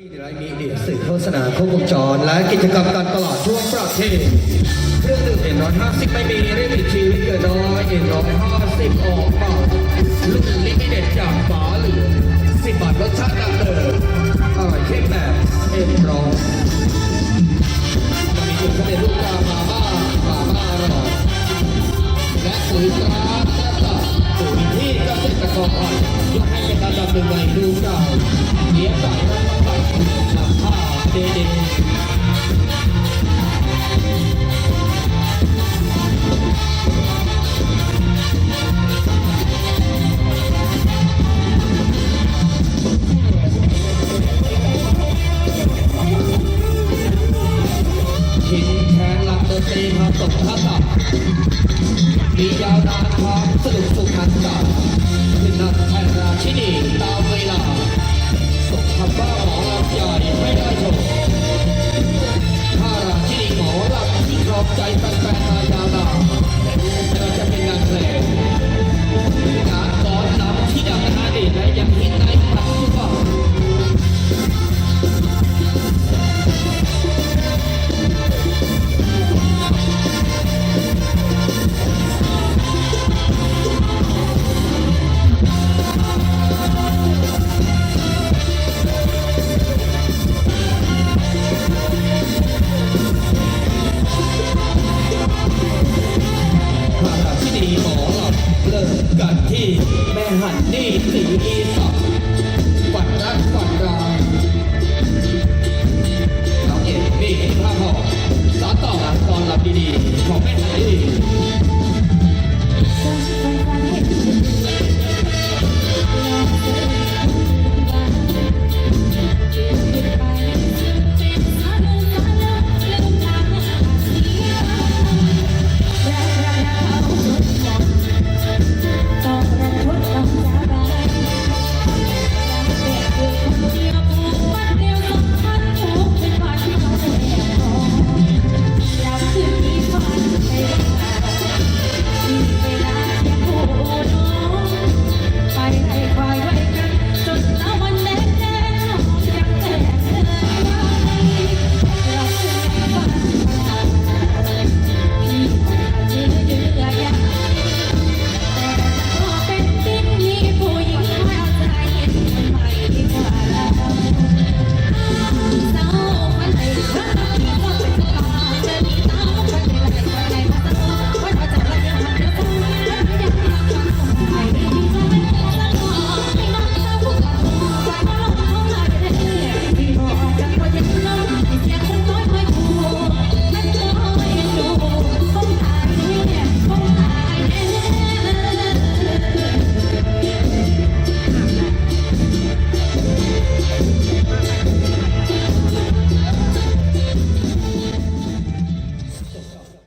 นี่เดี๋ยวเรมีเดียสื่อโฆษณาควบวงจร และกิจกรรมการตลาดทั่วประเทศเครื่องดื่มเอ็นร้อยห้าสิบไม่มีได้ติดชีวิตเกินร้อยเอ็นร้อยห้าสิบออกปากลูกลิมิเด็ดจากฝาเหลือง ยที่เกษตรกรอ่อนยกให้เป็นอันดับหนึ่งในดูเก่าเลี้ยงไก่และไก่นำผ้าเด็ดๆหินแทนหลักดนตรีมาตกทับ มียาวนานความสนุกสุขมันต่อขึ้นนักไทยราชินีตามเวลาส่งคำบ้าหมอลำใหไม่ได้ชมถ้าราชินีหมอลำที่ครอบใจ แม่หันนี่สีอีส